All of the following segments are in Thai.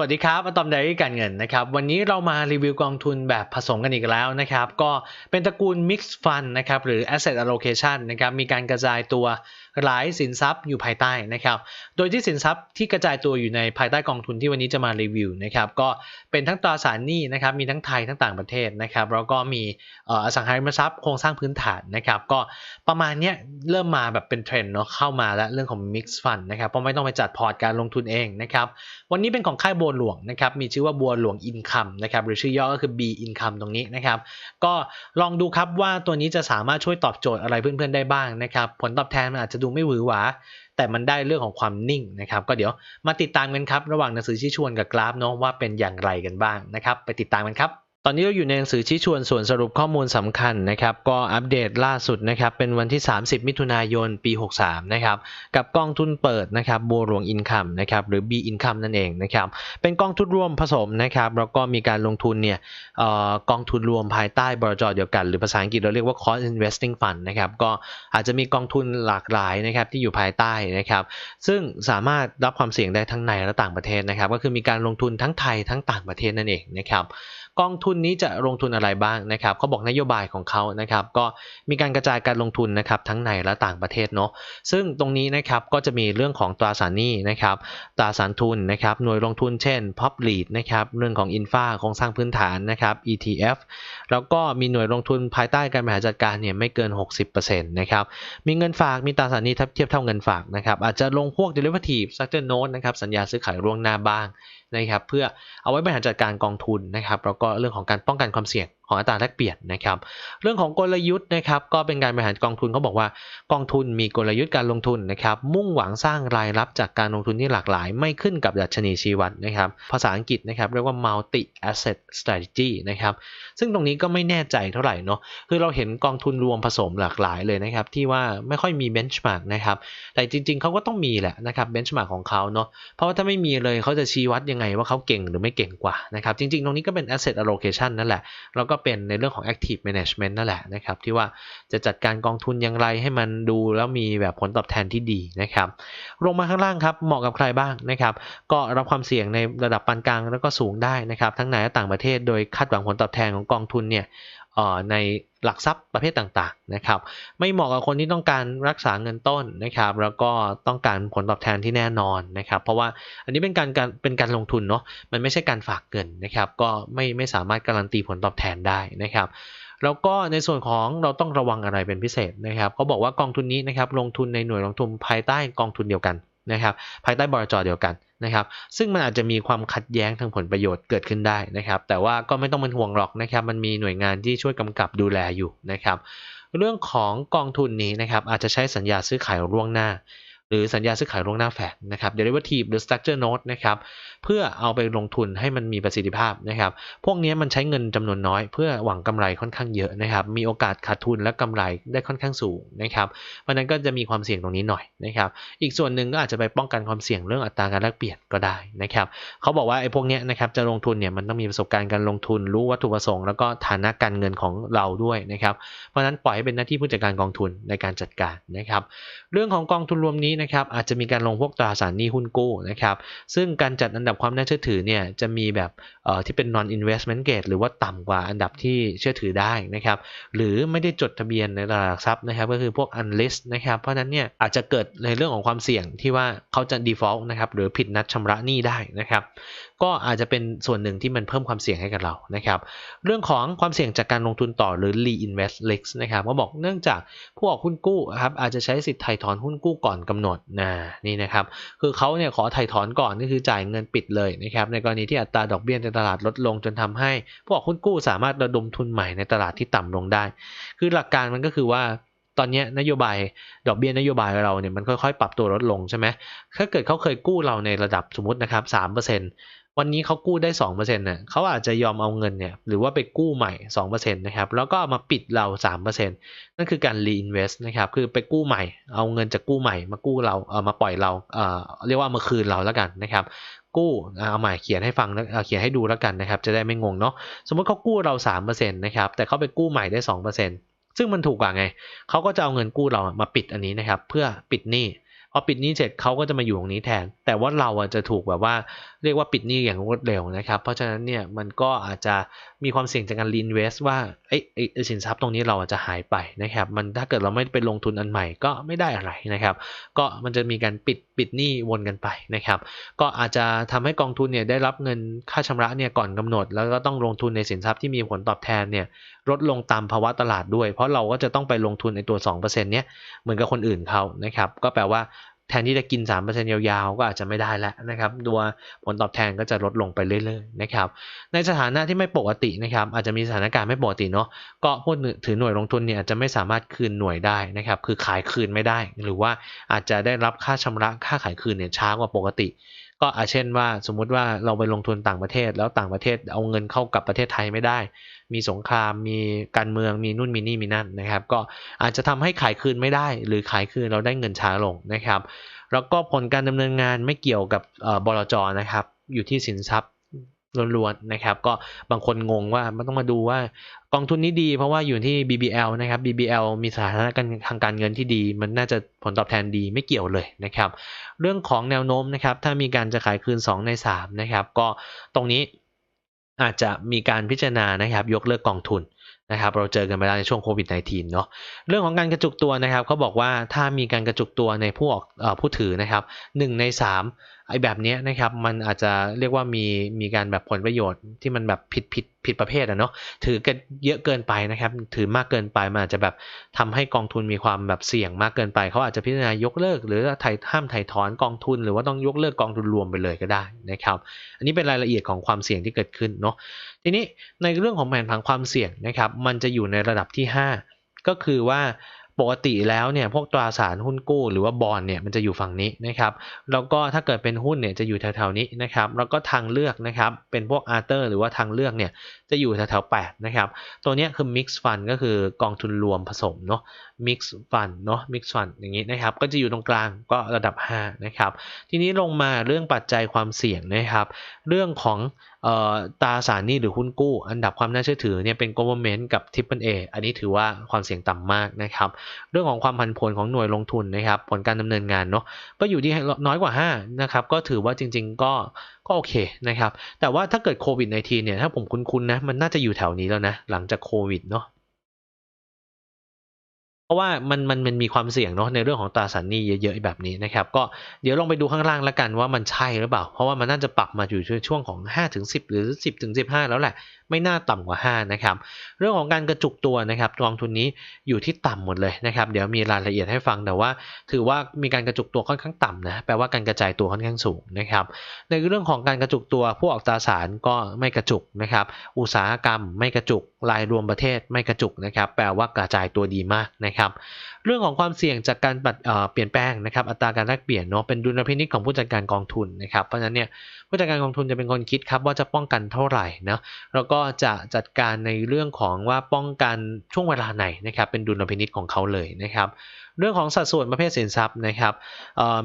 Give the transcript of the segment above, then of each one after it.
สวัสดีครับอาตอมไดรี่การเงินนะครับ วันนี้เรามารีวิวกองทุนแบบผสมกันอีกแล้วนะครับ ก็เป็นตระกูล Mixed Fund นะครับ หรือ Asset Allocation นะครับ มีการกระจายตัว หลายสินทรัพย์อยู่ภายใต้นะครับ โดยที่สินทรัพย์ที่กระจายตัวอยู่ในภายใต้กองทุนที่วันนี้จะมารีวิวนะครับก็เป็นทั้งตราสารหนี้นะครับมีทั้งไทยทั้งต่างประเทศนะครับแล้วก็มีอสังหาริมทรัพย์โครงสร้างพื้นฐานนะครับก็ประมาณนี้เริ่มมาแบบเป็นเทรนด์เนาะเข้ามาแล้วเรื่องของ Mixed Fund นะครับเพราะไม่ต้องไปจัดพอร์ตการลงทุนเองนะครับวันนี้เป็นของค่ายบัวหลวงนะครับมีชื่อว่าบัวหลวงอินคัมนะครับหรือชื่อย่อก็คือ B Income ตรงนี้นะครับก็ลองดูครับว่าตัวนี้จะสามารถช่วยตอบโจทย์อะไรเพื่อนๆได้บ้างนะครับผลตอบแทนมันอาจจะดูไม่หวือหวา แต่มันได้เรื่องของความนิ่งนะครับ ก็เดี๋ยวมาติดตามกันครับ ระหว่างหนังสือชี้ชวนกับกราฟเนาะว่าเป็นอย่างไรกันบ้างนะครับ ไปติดตามกันครับ อนนี้เราอยู่ในหนังสือชี้ชวนส่วนสรุปข้อมูลสำคัญนะครับ ก็อัปเดตล่าสุดนะครับ เป็นวันที่ 30 มิถุนายนปี 63 นะครับ กับกองทุนเปิดนะครับบัวหลวงอินคัมนะครับ หรือ B Income นั่นเองนะครับ เป็นกองทุนรวมผสมนะครับ แล้วก็มีการลงทุนเนี่ยออกองทุนรวมภายใต้บรจเดียวกัน หรือภาษาอังกฤษเราเรียกว่า cost investing fund นะครับ ก็อาจจะมีกองทุนหลากหลายนะครับที่อยู่ภายใต้นะครับ ซึ่งสามารถรับความเสี่ยงได้ทั้งในและต่างประเทศนะครับ ก็คือมีการลงทุนทั้งไทยทั้งต่างประเทศนั่นเองนะครับ กองทุนนี้จะลงทุนอะไรบ้างนะครับเขาบอกนโยบายของเขานะครับ ก็มีการกระจายการลงทุนนะครับทั้งในและต่างประเทศเนาะซึ่งตรงนี้นะครับก็จะมีเรื่องของตราสารหนี้นะครับตราสารทุนนะครับหน่วยลงทุนเช่น Pop Lead นะครับเรื่องของ Infa โครงสร้างพื้นฐานนะครับ ETF แล้วก็มีหน่วยลงทุนภายใต้การบริหารจัดการเนี่ยไม่เกิน 60%นะครับมีเงินฝากมีตราสารหนี้เทียบเท่าเงินฝากนะครับอาจจะลงพวก derivative structure note นะครับสัญญาซื้อขายร่วงหน้าบ้าง นะครับเพื่อเอาไว้บริหารจัดการกองทุนนะครับแล้วก็เรื่องของการป้องกันความเสี่ยง ของอัตราแลกเปลี่ยนนะครับ เรื่องของกลยุทธ์นะครับ ก็เป็นการบริหารกองทุนเขาบอกว่ากองทุนมีกลยุทธ์การลงทุนนะครับ มุ่งหวังสร้างรายรับจากการลงทุนที่หลากหลาย ไม่ขึ้นกับดัชนีชีวัดนะครับ ภาษาอังกฤษนะครับเรียกว่า multi asset strategy นะครับ ซึ่งตรงนี้ก็ไม่แน่ใจเท่าไหร่เนาะคือเราเห็นกองทุนรวมผสมหลากหลายเลยนะครับ ที่ว่าไม่ค่อยมีเบนช์มาร์กนะครับ แต่จริง ๆเขาก็ต้องมีแหละนะครับเบนช์มาร์กของเขาเนาะเพราะว่าถ้าไม่มีเลยเขาจะชี้วัดยังไงว่าเขาเก่งหรือไม่เก่งกว่านะครับจริง ๆ ตรงนี้ก็เป็น asset allocation นั่นแหละแล้วก็เป็นในเรื่องของ active management นั่นแหละนะครับ ที่ว่าจะจัดการกองทุนอย่างไรให้มันดูแล้วมีแบบผลตอบแทนที่ดีนะครับลงมาข้างล่างครับเหมาะกับใครบ้างนะครับ ก็รับความเสี่ยงในระดับปานกลางแล้วก็สูงได้นะครับ ทั้งในและต่างประเทศโดยคาดหวังผลตอบแทนของกองทุนเนี่ย ในหลักทรัพย์ประเภทต่างๆนะครับ ไม่เหมาะกับคนที่ต้องการรักษาเงินต้นนะครับ แล้วก็ต้องการผลตอบแทนที่แน่นอนนะครับ เพราะว่าอันนี้เป็นการการเป็นการลงทุนเนาะมันไม่ใช่การฝากเงินนะครับ ก็ไม่ไม่สามารถการันตีผลตอบแทนได้นะครับแล้วก็ในส่วนของเราต้องระวังอะไรเป็นพิเศษนะครับเขาบอกว่ากองทุนนี้นะครับลงทุนในหน่วยลงทุนภายใต้กองทุนเดียวกันนะครับ ภายใต้บรจเดียวกัน นะครับ ซึ่งมันอาจจะมีความขัดแย้งทางผลประโยชน์เกิดขึ้นได้นะครับ แต่ว่าก็ไม่ต้องเป็นห่วงหรอกนะครับ มันมีหน่วยงานที่ช่วยกำกับดูแลอยู่นะครับ เรื่องของกองทุนนี้นะครับอาจจะใช้สัญญาซื้อขายล่วงหน้า หรือสัญญาซื้อขายล่วงหน้าแฝงนะครับ derivative หรือ structure note นะครับ เพื่อเอาไปลงทุนให้มันมีประสิทธิภาพนะครับ พวกนี้มันใช้เงินจำนวนน้อย เพื่อหวังกำไรค่อนข้างเยอะนะครับ มีโอกาสขาดทุนและกำไรได้ค่อนข้างสูงนะครับ เพราะนั้นก็จะมีความเสี่ยงตรงนี้หน่อยนะครับ อีกส่วนหนึ่งก็อาจจะไปป้องกันความเสี่ยงเรื่องอัตราการแลกเปลี่ยนก็ได้นะครับ เขาบอกว่าไอ้พวกนี้นะครับจะลงทุนเนี่ยมันต้องมีประสบการณ์การลงทุน รู้วัตถุประสงค์แล้วก็ฐานะการเงินของเราด้วยนะครับ เพราะฉะนั้นปล่อยให้เป็นหน้าที่ผู้จัดการกองทุนในการจัดการนะครับ เรื่องของกองทุนรวมนี้นะครับอาจจะมีการลงพวกตราสารหนี้หุ้นกู้นะครับซึ่งการจัดอันดับความน่าเชื่อถือเนี่ยจะมีแบบเอ่อที่เป็น non investment grade หรือว่าต่ำกว่าอันดับที่เชื่อถือได้นะครับหรือไม่ได้จดทะเบียนในตลาดหลักทรัพย์นะครับก็คือพวก unlist นะครับเพราะฉะนั้นเนี่ยอาจจะเกิดในเรื่องของความเสี่ยงที่ว่าเขาจะ default นะครับหรือผิดนัดชำระหนี้ได้นะครับ ก็อาจจะเป็นส่วนหนึ่งที่มันเพิ่มความเสี่ยงให้กับเรานะครับ เรื่องของความเสี่ยงจากการลงทุนต่อหรือ reinvest risk นะครับก็บอกเนื่องจากผู้ออกหุ้นกู้ครับอาจจะใช้สิทธิ์ไถ่ถอนหุ้นกู้ก่อนกำหนดนะนี่นะครับ คือเขาเนี่ยขอไถ่ถอนก่อนก็คือจ่ายเงินปิดเลยนะครับ ในกรณีที่อัตราดอกเบี้ยในตลาดลดลงจนทำให้ผู้ออกหุ้นกู้สามารถระดมทุนใหม่ในตลาดที่ต่ำลงได้ คือหลักการมันก็คือว่าตอนนี้นโยบายดอกเบี้ยนโยบายเราเนี่ยมันค่อยๆ ปรับตัวลดลงใช่ไหมถ้าเกิดเขาเคยกู้เราในระดับสมมตินะครับสามเปอร์เซ็นต์ วันนี้เขากู้ได้สองเปอร์เซ็นต์เนี่ยเขาอาจจะยอมเอาเงินเนี่ยหรือว่าไปกู้ใหม่สองเปอร์เซ็นต์นะครับแล้วก็ามาปิดเราสามเปอร์เซ็นต์นั่นคือการ reinvest นะครับคือไปกู้ใหม่เอาเงินจากกู้ใหม่มากู้เราเอามาปล่อยเราเอ่อเรียกว่ามาคืนเราแล้วกันนะครับกู้เอาใหม่เขียนให้ฟังเขียนให้ดูแล้วกันนะครับจะได้ไม่งงเนาะสมมติเขากู้เรา3%นะครับแต่เขาไปกู้ใหม่ได้2%ซึ่งมันถูกกว่าไงเขาก็จะเอาเงินกู้เรามาปิดอันนี้นะครับเพื่อปิดหนี้พอปิดหนี้เสร็จเขาก็จะมาอยู่ตรงนี้แทน แต่ว่าเราอะจะถูกแบบว่าเรียกว่าปิดหนี้อย่างรวดเร็วนะครับ เพราะฉะนั้นเนี่ยมันก็อาจจะมีความเสี่ยงจากการรีนเวสว่าไอ้ไอ้สินทรัพย์ตรงนี้เราอาจจะหายไปนะครับ มันถ้าเกิดเราไม่ไปลงทุนอันใหม่ก็ไม่ได้อะไรนะครับ ก็มันจะมีการปิดปิดหนี้วนกันไปนะครับ ก็อาจจะทำให้กองทุนเนี่ยได้รับเงินค่าชำระเนี่ยก่อนกำหนด แล้วก็ต้องลงทุนในสินทรัพย์ที่มีผลตอบแทนเนี่ยลดลงตามภาวะตลาดด้วย เพราะเราก็จะต้องไปลงทุนในตัว 2%เนี้ยเหมือนกับคนอื่นเขานะครับ ก็แปลว่า แทนที่จะกิน 3%ยาวๆ ก็อาจจะไม่ได้แล้วนะครับตัวผลตอบแทนก็จะลดลงไปเรื่อยๆนะครับในสถานะที่ไม่ปกตินะครับอาจจะมีสถานการณ์ไม่ปกติเนาะก็ผู้ถือหน่วยลงทุนเนี่ยอาจจะไม่สามารถคืนหน่วยได้นะครับคือขายคืนไม่ได้ หรือว่าอาจจะได้รับค่าชำระค่าขายคืนเนี่ยช้ากว่าปกติ ก็อาเช่นว่าสมมุติว่าเราไปลงทุนต่างประเทศ แล้วต่างประเทศเอาเงินเข้ากับประเทศไทยไม่ได้ มีสงครามมีการเมืองมีนู่นมีนี่มีนั่นนะครับ ก็อาจจะทำให้ขายคืนไม่ได้ หรือขายคืนเราได้เงินช้าลงนะครับ แล้วก็ผลการดำเนินงานไม่เกี่ยวกับบลจนะครับ อยู่ที่สินทรัพย์ล้วนๆนะครับ ก็บางคนงงว่ามันต้องมาดูว่า กองทุนนี้ดีเพราะว่าอยู่ที่ BBL นะครับ BBL มีสถานะการทางการเงินที่ดี มันน่าจะผลตอบแทนดีไม่เกี่ยวเลยนะครับ เรื่องของแนวโน้มนะครับ ถ้ามีการจะขายคืน 2 ใน 3 นะครับ ก็ตรงนี้อาจจะมีการพิจารณานะครับ ยกเลิกกองทุนนะครับ เราเจอกันไปแล้วในช่วงโควิด -19 เนาะเรื่องของการกระจุกตัวนะครับเขาบอกว่าถ้ามีการกระจุกตัวในผู้ออกผู้ถือนะครับ1ใน 3 ไอ้แบบนี้นะครับมันอาจจะเรียกว่ามีมีการแบบผลประโยชน์ที่มันแบบผิดผิดผิดประเภทอะเนาะถือกันเยอะเกินไปนะครับ ถือมากเกินไปมันอาจจะแบบทำให้กองทุนมีความแบบเสี่ยงมากเกินไปเขาอาจจะพิจารณายกเลิก หรือถ่ยห้ามถ่ายถอนกองทุน หรือว่าต้องยกเลิกกองทุนรวมไปเลยก็ได้นะครับ อันนี้เป็นรายละเอียดของความเสี่ยงที่เกิดขึ้นเนาะทีนี้ในเรื่องของแผนผังความเสี่ยงนะครับ มันจะอยู่ในระดับที่ 5 ก็คือว่า ปกติแล้วเนี่ยพวกตราสารหุ้นกู้หรือว่าบอลเนี่ยมันจะอยู่ฝั่งนี้นะครับแล้วก็ถ้าเกิดเป็นหุ้นเนี่ยจะอยู่แถวๆนี้นะครับแล้วก็ทางเลือกนะครับเป็นพวกอาร์เตอร์หรือว่าทางเลือกเนี่ยจะอยู่แถวๆ8นะครับตัวนี้คือมิกซ์ฟันก็คือกองทุนรวมผสมเนาะ mix fund เนาะ mix fund อย่างนี้นะครับ ก็จะอยู่ตรงกลางก็ระดับ 5 นะครับ ทีนี้ลงมาเรื่องปัจจัยความเสี่ยงนะครับ เรื่องของตราสารหนี้หรือหุ้นกู้ อันดับความน่าเชื่อถือเนี่ยเป็น government กับ triple A อันนี้ถือว่าความเสี่ยงต่ำมากนะครับ เรื่องของความผันผวนของหน่วยลงทุนนะครับ ผลการดำเนินงานเนาะ ก็อยู่ที่น้อยกว่า 5 นะครับ ก็ถือว่าจริง ๆ ก็ก็โอเคนะครับ แต่ว่าถ้าเกิดโควิด -19 เนี่ย ถ้าผมคุ้นๆนะ มันน่าจะอยู่แถวนี้แล้วนะ หลังจากโควิดเนาะ ราะว่ามันมันมันมีความเสี่ยงเนาะในเรื่องของตราสารหนี้เยอะๆแบบนี้นะครับ ก็เดี๋ยวลองไปดูข้างล่างแล้วกันว่ามันใช่หรือเปล่า เพราะว่ามันน่าจะปรับมาอยู่ช่วงของ5ถึง10 หรือ 10ถึง15 แล้วแหละ ไม่น่าต่ำกว่า 5 นะครับ เรื่องของการกระจุกตัวนะครับกองทุนนี้อยู่ที่ต่ำหมดเลยนะครับ เดี๋ยวมีรายละเอียดให้ฟังแต่ว่า ถือว่ามีการกระจุกตัวค่อนข้างต่ำนะแปลว่าการกระจายตัวค่อนข้างสูงนะครับ ในเรื่องของการกระจุกตัวผู้ออกตราสารก็ไม่กระจุกนะครับ อุตสาหกรรมไม่กระจุกรายรวมประเทศไม่กระจุกนะครับ แปลว่ากระจายตัวดีมากนะครับ เรื่องของความเสี่ยงจากการเปลี่ยนแปลงนะครับอัตราการแลกเปลี่ยนเนาะเป็นดุลพินิจของผู้จัดการกองทุนนะครับเพราะฉะนั้นเนี่ยผู้จัดการกองทุนจะเป็นคนคิดครับว่าจะป้องกันเท่าไหร่นะแล้วก็จะจัดการในเรื่องของว่าป้องกันช่วงเวลาไหนนะครับเป็นดุลพินิจของเขาเลยนะครับเรื่องของสัดส่วนประเภทสินทรัพย์นะครับ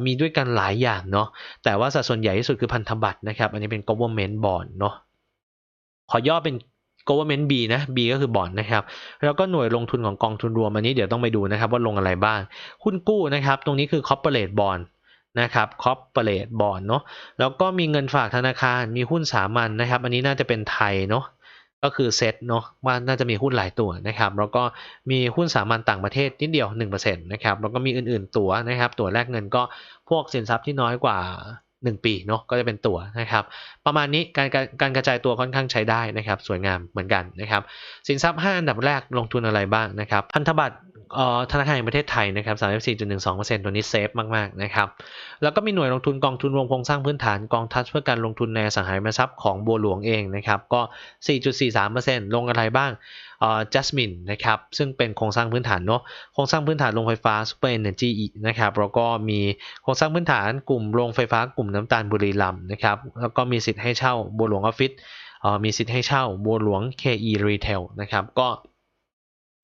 มีด้วยกันหลายอย่างเนาะแต่ว่าสัดส่วนใหญ่ที่สุดคือพันธบัตรนะครับอันนี้เป็น government bond เนาะขอย่อเป็น government B นะ B ก็คือบอนนะครับ แล้วก็หน่วยลงทุนของกองทุนรวมอันนี้เดี๋ยวต้องไปดูนะครับว่าลงอะไรบ้าง หุ้นกู้นะครับ ตรงนี้คือ corporate bond นะครับ corporate bond เนาะแล้วก็มีเงินฝากธนาคาร มีหุ้นสามัญนนะครับ อันนี้น่าจะเป็นไทยเนาะก็คือเซ็ตเนาะว่าน่าจะมีหุ้นหลายตัวนะครับ แล้วก็มีหุ้นสามัญต่างประเทศนิดเดียว1%นะครับ แล้วก็มีอื่นๆตัวนะครับ ตัวแรกเงินก็พวกสินทรัพย์ที่น้อยกว่า 1 ปีเนาะก็จะเป็นตัวนะครับ ประมาณนี้การการกระจายตัวค่อนข้างใช้ได้นะครับ สวยงามเหมือนกันนะครับ สินทรัพย์ 5 อันดับแรกลงทุนอะไรบ้างนะครับพันธบัตรธนาคารแห่งประเทศไทยนะครับ34.12%ตัวนี้เซฟมากๆนะครับ แล้วก็มีหน่วยลงทุนกองทุนรวมโครงสร้างพื้นฐานกองทัพเพื่อการลงทุนในสังหาริมทรัพย์ของบัวหลวงเองนะครับ ก็ 4.43%ลงอะไรบ้าง จัสมินนะครับซึ่งเป็นโครงสร้างพื้นฐานเนาะโครงสร้างพื้นฐานโรงไฟฟ้าซูเปอร์เอเนจีนะครับแล้วก็มีโครงสร้างพื้นฐานกลุ่มโรงไฟฟ้ากลุ่มน้ำตาลบุรีรัมนะครับแล้วก็มีสิทธิ์ให้เช่าบัวหลวงออฟฟิศมีสิทธิ์ให้เช่าบัวหลวง KE Retail นะครับก็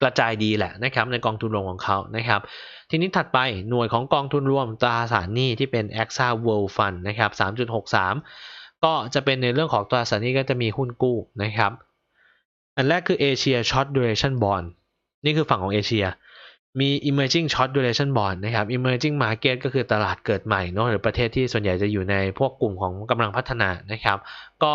กระจายดีแหละนะครับในกองทุนรวมของเขานะครับทีนี้ถัดไปหน่วยของกองทุนรวมตราสารหนี้ที่เป็น AXA World Fund นะครับ3.63 ก็จะเป็นในเรื่องของตราสารหนี้ก็จะมีหุ้นกู้นะครับ อันแรกคือ Asia Short Duration Bond นี่คือฝั่งของเอเชีย มี emerging short duration bond นะครับ emerging market ก็คือตลาดเกิดใหม่เนาะหรือประเทศที่ส่วนใหญ่จะอยู่ในพวกกลุ่มของกำลังพัฒนานะครับ ก็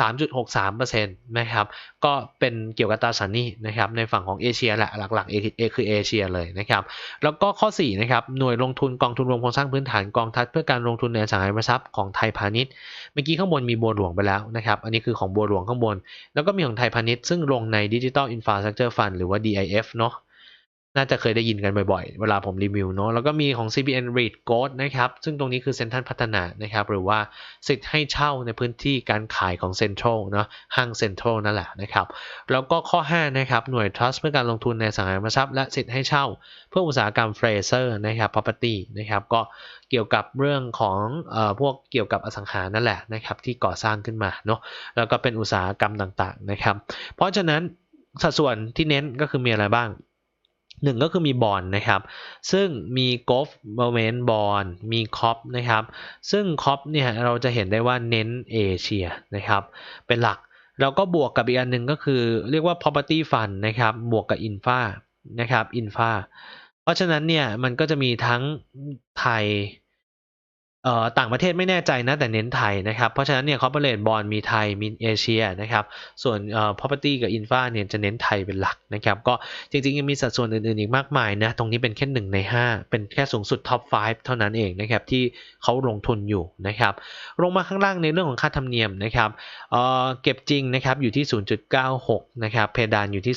3.63%นะครับ ก็เป็นเกี่ยวกับตราสารหนี้นะครับในฝั่งของเอเชียแหละหลักๆเอคือเอเชียเลยนะครับ แล้วก็ข้อ4นะครับหน่วยลงทุนกองทุนรวมโครงสร้างพื้นฐานกองทัพเพื่อการลงทุนในสังหาริมทรัพย์ของไทยพาณิชย์เมื่อกี้ข้างบนมีบัวหลวงไปแล้วนะครับ อันนี้คือของบัวหลวงข้างบน แล้วก็มีของไทยพาณิชย์ซึ่งลงใน Digital Infrastructure Fund หรือว่า DIF เนาะ น่าจะเคยได้ยินกันบ่อยๆ เวลาผมรีวิวเนาะ แล้วก็มีของ CBN REIT Gold นะครับ ซึ่งตรงนี้คือเซ็นทรัลพัฒนานะครับ หรือว่าสิทธิ์ให้เช่าในพื้นที่การขายของเซ็นทรัลเนาะ ห้างเซ็นทรัลนั่นแหละนะครับ แล้วก็ข้อ 5 นะครับ หน่วย trust เพื่อการลงทุนในสังหาริมทรัพย์และสิทธิ์ให้เช่า เพื่ออุตสาหกรรมเฟรเซอร์นะครับ property นะครับ ก็เกี่ยวกับเรื่องของเอ่อพวกเกี่ยวกับอสังหานั่นแหละนะครับ ที่ก่อสร้างขึ้นมาเนาะ แล้วก็เป็นอุตสาหกรรมต่างๆนะครับ เพราะฉะนั้นสัดส่วนที่เน้นก็คือมีอะไรบ้าง หนึ่งก็คือมีบอลนะครับ ซึ่งมีกอล์ฟโมเมนบอลมีคอปนะครับ ซึ่งคอปเนี่ยเราจะเห็นได้ว่าเน้นเอเชียนะครับ เป็นหลัก แล้วก็บวกกับอีกอันหนึ่งก็คือเรียกว่า property fund นะครับ บวกกับ infra นะครับ infra เพราะฉะนั้นเนี่ยมันก็จะมีทั้งไทย ต่างประเทศไม่แน่ใจนะแต่เน้นไทยนะครับ เพราะฉะนั้นเนี่ย corporate bond มีไทยมีเอเชียนะครับ ส่วนเอ่อ property กับ infra เนี่ยจะเน้นไทยเป็นหลักนะครับ ก็จริงๆ ยังมีสัดส่วนอื่นๆ อีกมากมายนะ ตรงนี้เป็นแค่หนึ่งใน 5 เป็นแค่สูงสุด top 5 เท่านั้นเองนะครับ ที่เขาลงทุนอยู่นะครับ ลงมาข้างล่างในเรื่องของค่าธรรมเนียมนะครับเอ่อเก็บจริงนะครับอยู่ที่ 0.96 นะครับเพดานอยู่ที่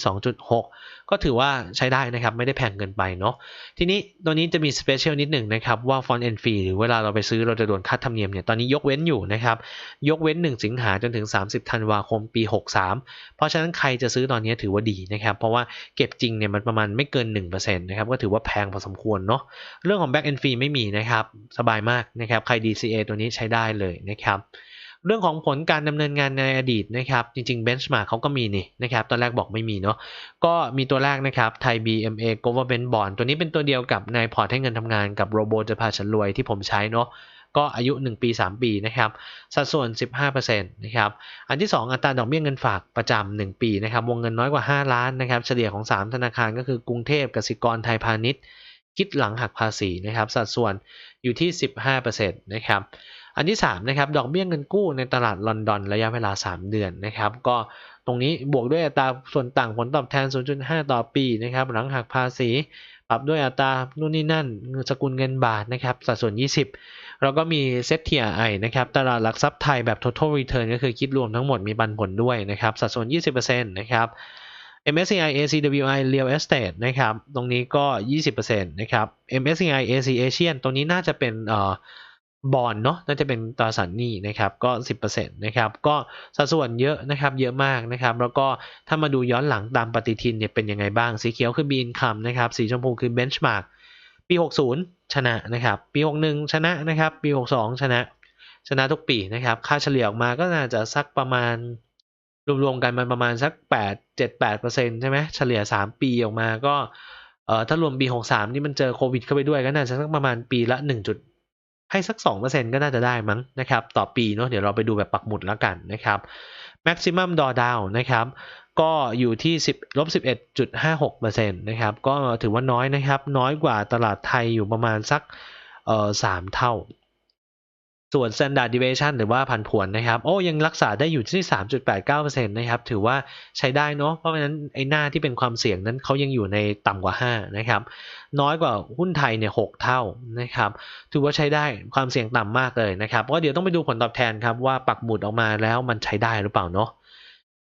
2.6ก็ถือว่าใช้ได้นะครับ ไม่ได้แพงเกินไปเนาะทีนี้ตัวนี้จะมีสเปเชียลนิดหนึ่งนะครับ ว่าฟอนต์เอ็นฟรีหรือเวลาเราไปซื้อเราจะโดนค่าธรรมเนียมเนี่ยตอนนี้ยกเว้นอยู่นะครับ ยกเว้น 1 สิงหาจนถึง 30ธันวาคมปี 63 เพราะฉะนั้นใครจะซื้อตอนนี้ถือว่าดีนะครับ เพราะว่าเก็บจริงเนี่ยมันประมาณไม่เกิน1%นะครับก็ถือว่าแพงพอสมควรเนาะเรื่องของ back end fee ไม่มีนะครับสบายมากนะครับใคร DCA ตัวนี้ใช้ได้เลยนะครับ เรื่องของผลการดำเนินงานในอดีตนะครับ จริงๆ benchmark เขาก็มีนี่นะครับ ตอนแรกบอกไม่มีเนาะ ก็มีตัวแรกนะครับไทย BMA Government Bond ตัวนี้เป็นตัวเดียวกับในพอร์ตให้เงินทำงานกับโรโบจะพาฉันรวยที่ผมใช้เนาะก็อายุ 1 ปี 3 ปีนะครับ สัดส่วน 15%นะครับ อันที่ 2 อัตราดอกเบี้ยเงินฝากประจำ1ปีนะครับ วงเงินน้อยกว่า 5 ล้านนะครับ เฉลี่ยของ 3 ธนาคารก็คือกรุงเทพกสิกรไทยพาณิชย์ คิดหลังหักภาษีนะครับ สัดส่วนอยู่ที่ 15%นะครับ อันที่3นะครับดอกเบี้ยเงินกู้ในตลาดลอนดอนระยะเวลา 3 เดือนนะครับ ก็ตรงนี้บวกด้วยอัตราส่วนต่างผลตอบแทน 0.5 ต่อปีนะครับหลังหักภาษี ปรับด้วยอัตรานู่นนี่นั่นสกุลเงินบาทนะครับสัดส่วน 20 แล้วก็มีเซ็ต TRI นะครับตลาดหลักทรัพย์ไทยแบบ total return ก็คือคิดรวมทั้งหมดมีปันผลด้วยนะครับสัดส่วน 20%นะครับ MSCI ACWI Real Estate นะครับ ตรงนี้ก็ 20%นะครับ MSCI AC Asian ตรงนี้น่าจะเป็นเอ่อ บอลเนาะน่าจะเป็นตราสารหนี้นะครับก็ 10%นะครับก็สัดส่วนเยอะนะครับเยอะมากนะครับแล้วก็ถ้ามาดูย้อนหลังตามปฏิทินเนี่ยเป็นยังไงบ้าง สีเขียวคือ B income นะครับสีชมพูคือ benchmark ปี 60 ชนะนะครับปี 61 ชนะนะครับปี 62 ชนะ ชนะทุกปีนะครับค่าเฉลี่ยออกมาก็น่าจะสักประมาณรวมๆกันมันประมาณสัก 8 7 8ใช่ไหมเฉลี่ย 3 ปีออกมาก็เอ่อถ้ารวมปี 63 นี่มันเจอโควิดเข้าไปด้วยก็น่าจะสักประมาณปีละ1จุด ให้สัก 2%ก็น่าจะได้มั้งนะครับต่อปีเนาะเดี๋ยวเราไปดูแบบปักหมุดแล้วกันนะครับ maximum drawdown นะครับก็อยู่ที่10ลบ11.56%นะครับก็ถือว่าน้อยนะครับน้อยกว่าตลาดไทยอยู่ประมาณสักเอ่อ3เท่า ส่วน standard deviation หรือว่าผันผวนนะครับ โอ้ยังรักษาได้อยู่ที่ 3.89%นะครับ ถือว่าใช้ได้เนาะ เพราะฉะนั้นไอ้หน้าที่เป็นความเสี่ยงนั้นเขายังอยู่ในต่ำกว่า 5 นะครับ น้อยกว่าหุ้นไทยเนี่ย 6 เท่านะครับ ถือว่าใช้ได้ความเสี่ยงต่ำมากเลยนะครับ ก็เดี๋ยวต้องไปดูผลตอบแทนครับว่าปักหมุดออกมาแล้วมันใช้ได้หรือเปล่าเนาะ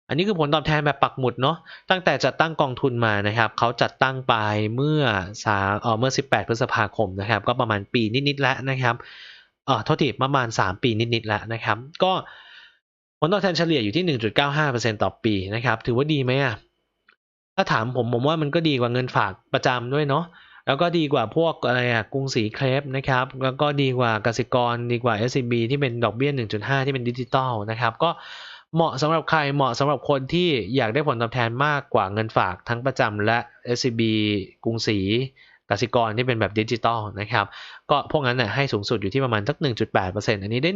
อันนี้คือผลตอบแทนแบบปักหมุดเนาะตั้งแต่จัดตั้งกองทุนมานะครับเขาจัดตั้งไปเมื่อสาเออเมื่อ 18 พฤษภาคมนะครับ ก็ประมาณปีนิดๆแล้วนะครับ เอ่อโทษทีประมาณ 3 ปีนิดๆแล้วนะครับ ก็ผลตอบแทนเฉลี่ยอยู่ที่ 1.95%ต่อปีนะครับ ถือว่าดีไหมอะถ้าถามผมผมว่ามันก็ดีกว่าเงินฝากประจำด้วยเนาะแล้วก็ดีกว่าพวกอะไรอะกรุงศรีเครปนะครับ แล้วก็ดีกว่ากสิกรดีกว่า SCB ที่เป็นดอกเบี้ย 1.5 ที่เป็นดิจิตอลนะครับ ก็เหมาะสำหรับใครเหมาะสำหรับคนที่อยากได้ผลตอบแทนมากกว่าเงินฝากทั้งประจำและ SCB กรุงศรีกสิกรที่เป็นแบบดิจิตอลนะครับ ก็พวกนั้นน่ะให้สูงสุดอยู่ที่ประมาณสัก1.8%อันนี้ได้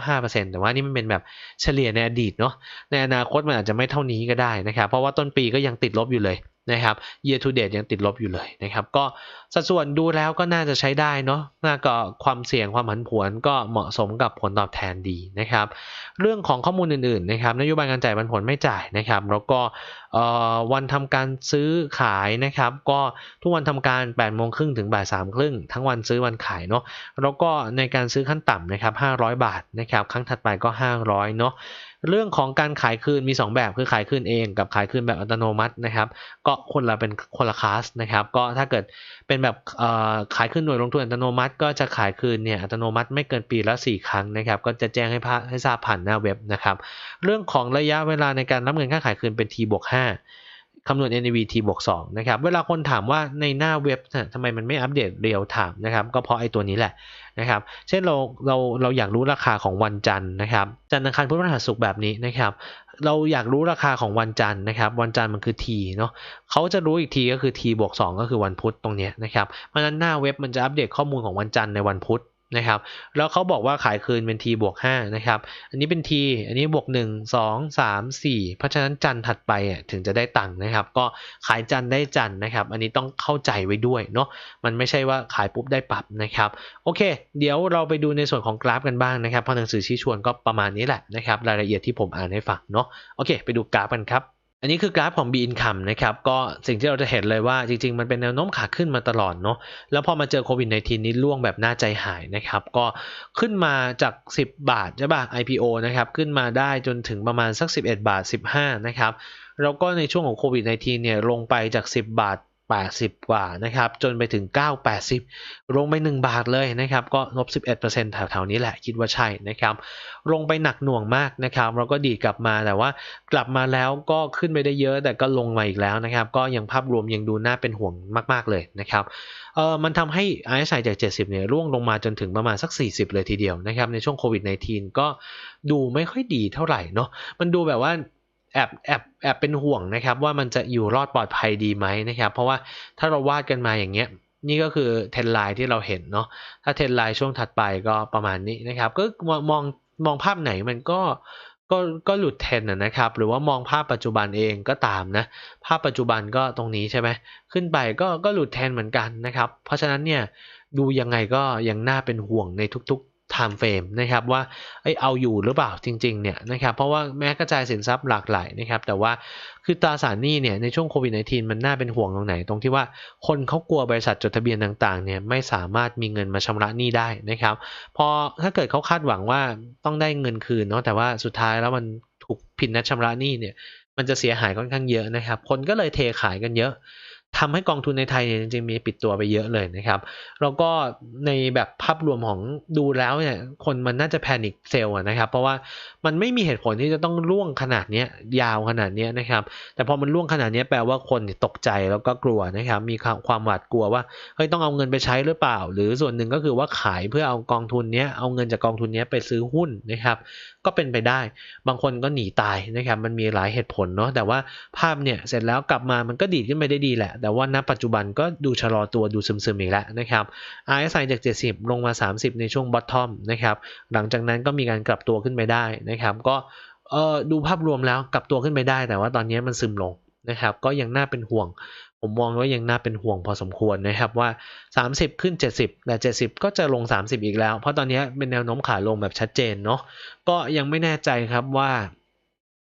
1.95%แต่ว่านี่มันเป็นแบบเฉลี่ยในอดีตเนาะในอนาคตมันอาจจะไม่เท่านี้ก็ได้นะครับ เพราะว่าต้นปีก็ยังติดลบอยู่เลยนะครับ year to date ยังติดลบอยู่เลยนะครับ ก็สัดส่วนดูแล้วก็น่าจะใช้ได้เนาะน่าก็ความเสี่ยงความผันผวนก็เหมาะสมกับผลตอบแทนดีนะครับ เรื่องของข้อมูลอื่นๆนะครับนโยบายการจ่ายปันผลไม่จ่ายนะครับ แล้วก็วันทำการซื้อขายนะครับ ก็ทุกวันทำการ8โมงครึ่งถึงบ่าย3ครึ่งทั้งวันซื้อวันขายเนาะแล้วก็ในการซื้อขั้นต่ำนะครับ500 บาทนะครับครั้งถัดไปก็ 500เนาะเรื่องของการขายคืนมี 2 แบบคือขายคืนเองกับขายคืนแบบอัตโนมัตินะครับ ก็คนละเป็นคนละคลาสนะครับก็ถ้าเกิดเป็นแบบขายคืนหน่วยลงทุนอัตโนมัติ ก็จะขายคืนเนี่ยอัตโนมัติไม่เกินปีละ 4 ครั้งนะครับ ก็จะแจ้งให้ให้ทราบผ่านหน้าเว็บนะครับ เรื่องของระยะเวลาในการรับเงินค่าขายคืนเป็น T บวก5 คำนวณ NAV T บวก2นะครับ เวลาคนถามว่าในหน้าเว็บทำไมมันไม่อัปเดตเรียลไทม์นะครับ ก็เพราะไอ้ตัวนี้แหละนะครับ เช่นเราเราเราอยากรู้ราคาของวันจันทร์นะครับ จันทร์อังคารพุธพฤหัสศุกร์แบบนี้นะครับ เราอยากรู้ราคาของวันจันทร์นะครับ วันจันทร์มันคือ T เนาะเขาจะรู้อีกทีก็คือ T บวก2ก็คือวันพุธตรงนี้นะครับ เพราะฉะนั้นหน้าเว็บมันจะอัปเดตข้อมูลของวันจันทร์ในวันพุธ นะครับแล้วเขาบอกว่าขายคืนเป็น t บวก5นะครับอันนี้เป็น t อันนี้บวก 1 2 3 4 เพราะฉะนั้นจันถัดไปถึงจะได้ตังค์นะครับ ก็ขายจันได้จันนะครับ อันนี้ต้องเข้าใจไว้ด้วยเนาะมันไม่ใช่ว่าขายปุ๊บได้ปรับนะครับโอเค เดี๋ยวเราไปดูในส่วนของกราฟกันบ้างนะครับเพราะหนังสือชี้ชวนก็ประมาณนี้แหละนะครับรายละเอียดที่ผมอ่านให้ฟังเนาะโอเค ไปดูกราฟกันครับ อันนี้คือกราฟของ B income นะครับก็สิ่งที่เราจะเห็นเลยว่าจริง ๆ มันเป็นแนวโน้มขาขึ้นมาตลอดเนาะแล้วพอมาเจอโควิด -19 นี้ล่วงแบบน่าใจหายนะครับก็ขึ้นมาจาก 10 บาทใช่ป่ะ IPO นะครับขึ้นมาได้จนถึงประมาณสัก 11 บาท 15 นะครับแล้วก็ในช่วงของโควิด -19 เนี่ยลงไปจาก 10 บาท 80 กว่านะครับ จนไปถึง 980 ลงไป 1 บาทเลยนะครับ ก็ลบ 11%แถวๆนี้แหละคิดว่าใช่นะครับ ลงไปหนักหน่วงมากนะครับ เราก็ดีกลับมาแต่ว่ากลับมาแล้วก็ขึ้นไปได้เยอะ แต่ก็ลงมาอีกแล้วนะครับ ก็ยังภาพรวมยังดูน่าเป็นห่วงมาก ๆ เลยนะครับเออมันทำให้ RSI จาก 70 เนี่ยร่วงลงมาจนถึงประมาณสัก 40 เลยทีเดียวนะครับ ในช่วงโควิด -19 ก็ดูไม่ค่อยดีเท่าไหร่เนาะมันดูแบบว่า แอบแอบแอบเป็นห่วงนะครับ ว่ามันจะอยู่รอดปลอดภัยดีไหมนะครับ เพราะว่าถ้าเราวาดกันมาอย่างเงี้ยนี่ก็คือเทนไลน์ที่เราเห็นเนาะถ้าเทนไลน์ช่วงถัดไปก็ประมาณนี้นะครับ ก็มองมองภาพไหนมันก็ก็ก็หลุดเทนนะครับ หรือว่ามองภาพปัจจุบันเองก็ตามนะ ภาพปัจจุบันก็ตรงนี้ใช่ไหมขึ้นไปก็ก็หลุดเทนเหมือนกันนะครับ เพราะฉะนั้นเนี่ยดูยังไงก็ยังน่าเป็นห่วงในทุกๆ time frame นะครับว่าเอาอยู่หรือเปล่าจริงๆเนี่ยนะครับเพราะว่าแม้กระจายสินทรัพย์หลากหลายนะครับแต่ว่าคือตราสารหนี้เนี่ยในช่วงโควิด -19 มันน่าเป็นห่วงตรงไหน ตรงที่ว่าคนเขากลัวบริษัทจดทะเบียนต่างๆเนี่ยไม่สามารถมีเงินมาชำระหนี้ได้นะครับพอถ้าเกิดเขาคาดหวังว่าต้องได้เงินคืนเนาะแต่ว่าสุดท้ายแล้วมันถูกผิดนัดชำระหนี้เนี่ยมันจะเสียหายค่อนข้างเยอะนะครับ คนก็เลยเทขายกันเยอะ ทำให้กองทุนในไทยเนี่ยจริงๆมีปิดตัวไปเยอะเลยนะครับ แล้วก็ในแบบภาพรวมของดูแล้วเนี่ยคนมันน่าจะแพนิคเซลล์นะครับ เพราะว่ามันไม่มีเหตุผลที่จะต้องล่วงขนาดนี้ยาวขนาดนี้นะครับ แต่พอมันล่วงขนาดนี้แปลว่าคนตกใจแล้วก็กลัวนะครับ มีความหวาดกลัวว่าเฮ้ยต้องเอาเงินไปใช้หรือเปล่า หรือส่วนหนึ่งก็คือว่าขายเพื่อเอากองทุนนี้เอาเงินจากกองทุนนี้ไปซื้อหุ้นนะครับ ก็เป็นไปได้ บางคนก็หนีตายนะครับ มันมีหลายเหตุผลเนาะ แต่ว่าภาพเนี่ยเสร็จแล้วกลับมามันก็ดีดขึ้นไปได้ดีแหละ แต่ว่าณปัจจุบันก็ดูชะลอตัวดูซึมๆอีกแล้วนะครับ RSI จาก 70 ลงมา 30 ในช่วง bottom นะครับ หลังจากนั้นก็มีการกลับตัวขึ้นไปได้นะครับ ก็ดูภาพรวมแล้วกลับตัวขึ้นไปได้ แต่ว่าตอนนี้มันซึมลงนะครับ ก็ยังน่าเป็นห่วง ผมมองว่ายังน่าเป็นห่วงพอสมควรนะครับว่า 30 ขึ้น 70 แต่ 70 ก็จะลง 30 อีกแล้ว เพราะตอนนี้เป็นแนวโน้มขาลงแบบชัดเจนเนาะก็ยังไม่แน่ใจครับว่า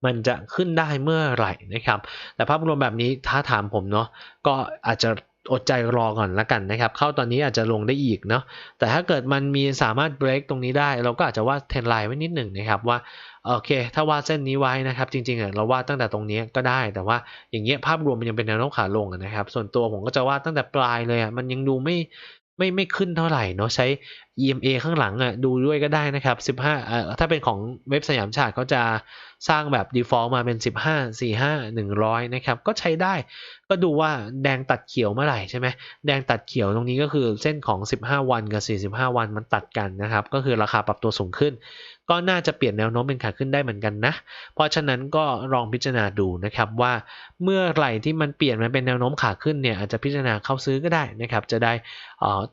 มันจะขึ้นได้เมื่อไหร่นะครับ แต่ภาพรวมแบบนี้ถ้าถามผมเนาะก็อาจจะ อดใจรอก่อนละกันนะครับ เข้าตอนนี้อาจจะลงได้อีกเนาะแต่ถ้าเกิดมันมีสามารถเบรกตรงนี้ได้ เราก็อาจจะวาดเทนไลน์ไว้นิดหนึ่งนะครับว่าโอเค ถ้าวาดเส้นนี้ไว้นะครับ จริงๆเราวาดตั้งแต่ตรงนี้ก็ได้ แต่ว่าอย่างเงี้ยภาพรวมมันยังเป็นแนวโน้มขาลงนะครับ ส่วนตัวผมก็จะวาดตั้งแต่ปลายเลยอะมันยังดูไม่ ไม่ไม่ขึ้นเท่าไหร่เนาะใช้ EMA ข้างหลังอะดูด้วยก็ได้นะครับ 15เอ่อถ้าเป็นของเว็บสยามชาดเขาจะสร้างแบบ default มาเป็น 15 45 100 นะครับ ก็ใช้ได้ก็ดูว่าแดงตัดเขียวเมื่อไหร่ใช่ไหมแดงตัดเขียวตรงนี้ก็คือเส้นของ 15 วันกับ 45 วันมันตัดกันนะครับ ก็คือราคาปรับตัวสูงขึ้น ก็น่าจะเปลี่ยนแนวโน้มเป็นขาขึ้นได้เหมือนกันนะ เพราะฉะนั้นก็ลองพิจารณาดูนะครับว่าเมื่อไหร่ที่มันเปลี่ยนมาเป็นแนวโน้มขาขึ้นเนี่ยอาจจะพิจารณาเข้าซื้อก็ได้นะครับจะได้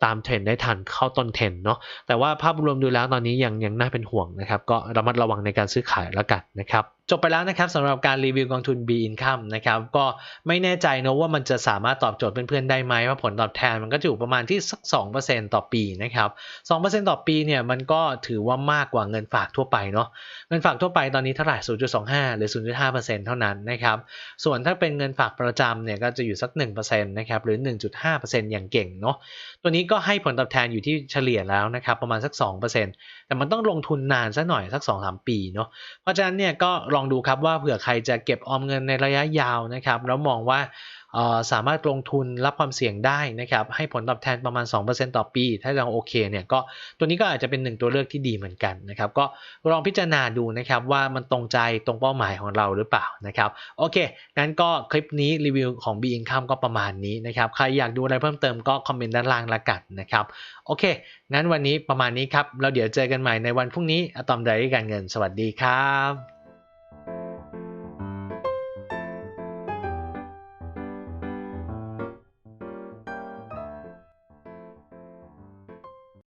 ตามเทรนได้ทันเข้าต้นเทรนเนาะแต่ว่าภาพรวมดูแล้วตอนนี้ยังยังน่าเป็นห่วงนะครับก็ระมัดระวังในการซื้อขายแล้วกันนะครับ จบไปแล้วนะครับสำหรับการรีวิวกองทุน B Income นะครับก็ไม่แน่ใจนะว่ามันจะสามารถตอบโจทย์เพื่อนๆได้ไหมว่าผลตอบแทนมันก็จะอยู่ประมาณที่สัก 2%ต่อปีนะครับ 2%ต่อปีเนี่ยมันก็ถือว่ามากกว่าเงินฝากทั่วไปเนาะเงินฝากทั่วไปตอนนี้เท่าไหร่ 0.25 หรือ 0.5%เท่านั้นนะครับส่วนถ้าเป็นเงินฝากประจำเนี่ยก็จะอยู่สัก1%นะครับหรือ 1.5%อย่างเก่งเนาะ ตัวนี้ก็ให้ผลตอบแทนอยู่ที่เฉลี่ยแล้วนะครับประมาณสัก 2%แต่มันต้องลงทุนนานสักหน่อยสัก 2-3 ปีเนาะเพราะฉะนั้นเนี่ยก็ลองดูครับว่าเผื่อใครจะเก็บออมเงินในระยะยาวนะครับแล้วมองว่า สามารถลงทุนรับความเสี่ยงได้นะครับให้ผลตอบแทนประมาณ 2%ต่อปี ถ้ายังโอเคเนี่ยก็ตัวนี้ก็อาจจะเป็นหนึ่งตัวเลือกที่ดีเหมือนกันนะครับก็ลองพิจารณาดูนะครับว่ามันตรงใจตรงเป้าหมายของเราหรือเปล่านะครับโอเคงั้นก็คลิปนี้รีวิวของ B Income ก็ประมาณนี้นะครับใครอยากดูอะไรเพิ่มเติมก็คอมเมนต์ด้านล่างละกันนะครับโอเคงั้นวันนี้ประมาณนี้ครับแล้วเดี๋ยวเจอกันใหม่ในวันพรุ่งนี้อะตอมไดรี่การเงิน สวัสดีครับ